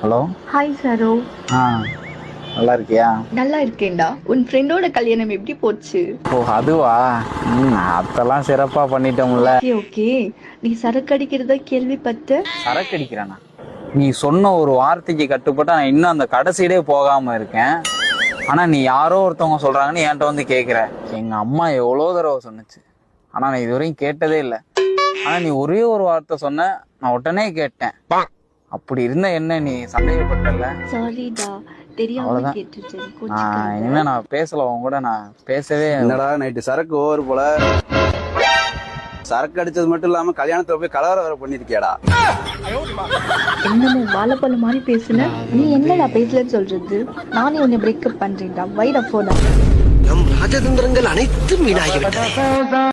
Hello? Hi Saro ஆ நல்லா இருக்கியா நல்லா இருக்கேன்டா உன் ஃப்ரெண்டோட கல்யாணம் எப்படி போச்சு? ஓ அதுவா? ம் அதெல்லாம் சிறப்பா பண்ணிட்டோம்ல. Okay okay. நீ சரக்கு அடிக்கிறத கேள்விப்பட்ட? சரக்கு அடிக்கிறானா? நீ சொன்ன ஒரு வார்த்தைக்கு கட்டுப்பட்டு நான் இன்னும் அந்த கடைசியிலே போகாம இருக்கேன். ஆனா நீ யாரோ ஒருத்தவங்க சொல்றாங்கன்னு என்கிட்ட வந்து கேக்குற. எங்க அம்மா எவ்வளோ தடவை சொன்னுச்சு. ஆனா நான் இதுவரையும் கேட்டதே இல்லை. ஆனா நீ ஒரே ஒரு வார்த்தை சொன்ன நான் உடனே கேட்டேன். அப்படி இருந்த என்ன நீ சந்தேகப்பட்டல நான் இனிமே நான் பேசல உன் கூட நான் பேசவே என்னடா நைட்டு சரக்கு ஓவர் போல. சரக்கு அடிச்சது மட்டும் இல்லாம கல்யாணத்துல போய் கலவரம் வேற பண்ணிருக்கியாடா? என்னமோ வாழைப்பழம் மாதிரி பேசுன? நீ என்னடா பேசலன்னு சொல்றது? நானே உன்னை பிரேக்கப் பண்றேன்டா. வைடா போடா. நம் ராஜதந்திரங்கள் அனைத்தும் வீணாகிவிட்டன.